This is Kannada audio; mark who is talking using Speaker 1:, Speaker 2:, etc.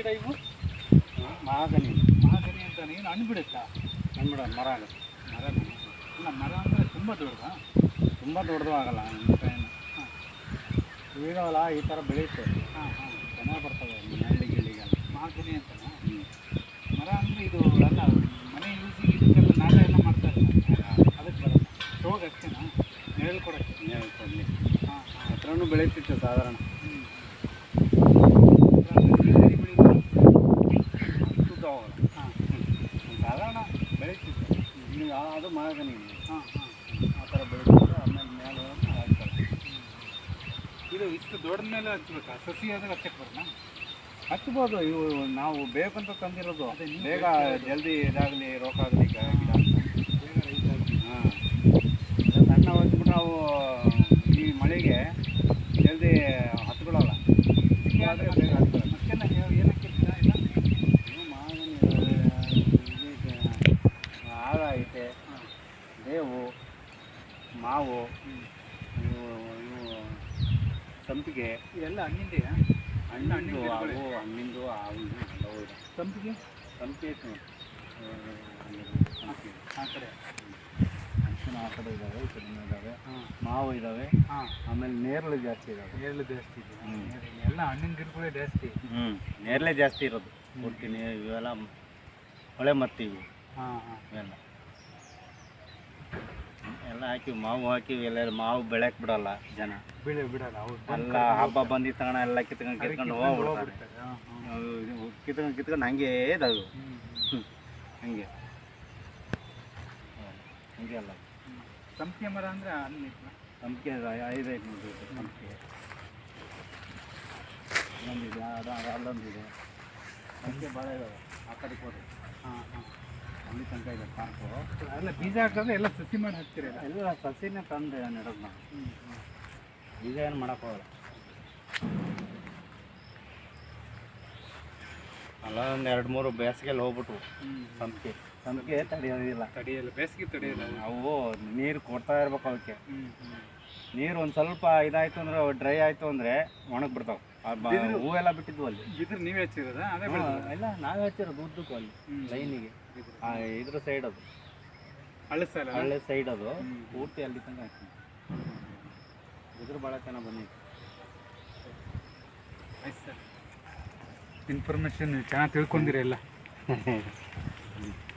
Speaker 1: ಗಿಡ ಇವು?
Speaker 2: ಮಹಾಗನಿ
Speaker 1: ಮಹಾಗನಿ ಅಂತ ನೀನು ಹಣ್ಣು ಬಿಡುತ್ತಾ
Speaker 2: ನಮ್ಬಿಡ ಮರ ಆಗುತ್ತೆ
Speaker 1: ಮರ ಅಲ್ಲ ಮರ ಅಂದರೆ ತುಂಬ ದೊಡ್ಡದಾ?
Speaker 2: ತುಂಬ ದೊಡ್ಡದು ಆಗಲ್ಲ. ಹಾಂ. ಇದಾವಲ್ಲ ಈ ಥರ ಬೆಳೆಯುತ್ತೆ.
Speaker 1: ಹಾಂ ಹಾಂ.
Speaker 2: ಚೆನ್ನಾಗಿ ಬರ್ತವೆ ನೆಳ್ಳಿ ಗಿಳಿಗೆಲ್ಲ
Speaker 1: ಮಹಾಗನಿ ಅಂತನಾ?
Speaker 2: ಹ್ಞೂ
Speaker 1: ಮರ ಅಂದರೆ ಇದು ಅಲ್ಲ ಮನೆ ಯೂಸಿಗೆ ಇದಕ್ಕೆಲ್ಲ ನಾಟ ಎಲ್ಲ ಮಾಡ್ತಾರೆ ಅದಕ್ಕೆ ಬರಲ್ಲ. ಅಷ್ಟೇನಾ? ನೆರಳು ಕೊಡೋಕ್ಕೆ.
Speaker 2: ನೆರಳು ಕೊಡಲಿ.
Speaker 1: ಹಾಂ ಹಾಂ.
Speaker 2: ಹತ್ರನೂ ಬೆಳೀತಿತ್ತು ಸಾಧಾರಣ
Speaker 1: ಹ್ಞೂ
Speaker 2: ಅಷ್ಟು ಹೋಗಲ್ಲ
Speaker 1: ಹಾಂ
Speaker 2: ಸಾಧಾರಣ ಬೆಳೀತಿತ್ತು ಅದು ಮಹಾಗನಿ
Speaker 1: ಹಾಂ ಹಾಂ.
Speaker 2: ಆ ಥರ ಬೆಳೀತಿತ್ತು ಆಮೇಲೆ ಮೇಲೆ ಹಾಕ್ತಾರೆ
Speaker 1: ಇದು ಇಷ್ಟು ದೊಡ್ಡ ಮೇಲೆ ಹಚ್ಬೇಕಾ? ಸಸಿ ಆದಾಗ ಹಚ್ಚಕ್ಕೆ ಬರೋಣ
Speaker 2: ಹಚ್ಬೋದು. ಇವು ನಾವು ಬೇಕಂತ ತಂದಿರೋದು. ಬೇಗ ಜಲ್ದಿ ಇದಾಗಲಿ. ರೋಗ ಆಗಲಿ ಗಿಡ ಹಾಂ. ಸಣ್ಣ ಹಚ್ಬಿಟ್ರೆ ನಾವು ಈ ಮಳೆಗೆ ಮಾವು ಇವು ಇವು ಸಂಪಿಗೆ
Speaker 1: ಎಲ್ಲ ಹಣ್ಣಿಂದೆಯಾ ಹಣ್ಣು ಹಣ್ಣು
Speaker 2: ಹಣ್ಣಿಂದು. ಅವು ಹಣ್ಣಿಂದು ಅವು ಹೌದು
Speaker 1: ಸಂಪಿಗೆ
Speaker 2: ಸಂಪಿಗೆ. ಆ,
Speaker 1: ಕಡೆ.
Speaker 2: ಹಣ್ಸಿನ ಆ ಕಡೆ ಇದ್ದಾವೆ ಈ ಕಡೆ ಇದ್ದಾವೆ
Speaker 1: ಹಾಂ.
Speaker 2: ಮಾವು ಇದ್ದಾವೆ
Speaker 1: ಹಾಂ.
Speaker 2: ಆಮೇಲೆ ನೇರಳೆ ಜಾಸ್ತಿ ಇದ್ದಾವೆ
Speaker 1: ನೇರಳೆ ಜಾಸ್ತಿ ಇದೆ. ಎಲ್ಲ ಹಣ್ಣಿನ ಗಿಡಗಳೇ ಜಾಸ್ತಿ.
Speaker 2: ಹ್ಞೂ ನೇರಳೆ ಜಾಸ್ತಿ ಇರೋದು. ಕೊಡ್ತೀನಿ ಇವೆಲ್ಲ ಹೊಳೆ ಮತ್ತಿವು
Speaker 1: ಹಾಂ ಹಾಂ.
Speaker 2: ಇವೆಲ್ಲ. ಎಲ್ಲ ಹಾಕಿ ಮಾವು ಹಾಕಿ ಎಲ್ಲ ಮಾವು ಬೆಳೆಯಕ್ ಬಿಡಲ್ಲ ಜನ.
Speaker 1: ಬೆಳೆ ಬಿಡಲ್ಲ ಹೌದು
Speaker 2: ಎಲ್ಲ ಹಬ್ಬ ಬಂದಿದ್ದ ತಗೊಂಡ ಎಲ್ಲ ಕಿತ್ಕೊಂಡು ಕಿತ್ಕೊಂಡು ಹೋಗ್ಬಿಡ್ತಾರೆ. ಕಿತ್ಕೊಂಡು ಕಿತ್ಕೊಂಡು ಹಂಗೆ
Speaker 1: ಹ್ಞೂ
Speaker 2: ಹಂಗೆ. ಹಂಗೆ ಅಲ್ಲ.
Speaker 1: ಸಂಪಿಗೆ ಮರ ಅಂದರೆ ಅಲ್ಲಿ
Speaker 2: ಸಂಪಿಗೆ ಐದೈದು ಐದು ಸಂಪಿಗೆ. ಅದು ಅಲ್ಲೊಂದಿದೆ. ಸಂಪಿಗೆ ಭಾಳ ಇದಾವೆ ಆ ಕಡೆ ಹೋದ್ರೆ.
Speaker 1: ಹಾಂ ಹಾಂ.
Speaker 2: ಅಲ್ಲಿ ತನಕ ಇದೆ ಪಾರ್ಕು.
Speaker 1: ಎಲ್ಲ ಬೀಜ ಹಾಕಿದ್ರೆ ಎಲ್ಲ ಸಸಿ ಮಾಡಿ ಹಾಕ್ತಿರಲ್ಲ?
Speaker 2: ಎಲ್ಲ ಸಸಿನೇ ತಂದೆ ನೆಡೋದು ನಾವು. ಬೀಜ ಏನು ಮಾಡೋಕ್ಕೋಗಲ್ಲ ಅಲ್ಲ ಒಂದು ಎರಡು ಮೂರು ಬೇಸಿಗೆಯಲ್ಲಿ ಹೋಗ್ಬಿಟ್ವು. ಸಂಪಿಗೆ. ಸಂಪಿಗೆ ತಡೆಯೋದಿಲ್ಲ.
Speaker 1: ತಡೆಯಲ್ಲ ಬೇಸಿಗೆ ತಡೆಯಲ್ಲ.
Speaker 2: ಅವು ನೀರು ಕೊಡ್ತಾ ಇರ್ಬೇಕು ಅವಕ್ಕೆ ನೀರು ಒಂದು ಸ್ವಲ್ಪ ಇದಾಯ್ತು ಅಂದ್ರೆ ಡ್ರೈ ಆಯ್ತು ಅಂದರೆ ಒಣಗಿ ಬಿಡ್ತಾವೆ
Speaker 1: ಬಿದಿರು?
Speaker 2: ಹೂವೆಲ್ಲ ಬಿಟ್ಟಿದ್ವು ಅಲ್ಲಿ.
Speaker 1: ಬಿದ್ರೆ ನೀವೇ ಹಚ್ಚಿರೋದಾ? ಅದೇ
Speaker 2: ಇಲ್ಲ ನಾವೇ ಹಚ್ಚಿರೋದು ಉದ್ದಕ್ಕೂ ಅಲ್ಲಿ ಲೈನಿಗೆ. ಆ ಇದ್ರ ಸೈಡ್ ಅದು.
Speaker 1: ಹಳೆ
Speaker 2: ಹಳ್ಳೆ ಸೈಡ್ ಅದು. ಪೂರ್ತಿ ಅಲ್ಲಿ ತನಕ ಹಾಕಿ. ಇದ್ರ ಭಾಳ ಚೆನ್ನಾಗಿ
Speaker 1: ಇನ್ಫಾರ್ಮೇಶನ್ ಸರ್ ಇನ್ಫಾರ್ಮೇಷನ್ ಚೆನ್ನಾಗಿ ತಿಳ್ಕೊಂಡಿರಿ ಎಲ್ಲ.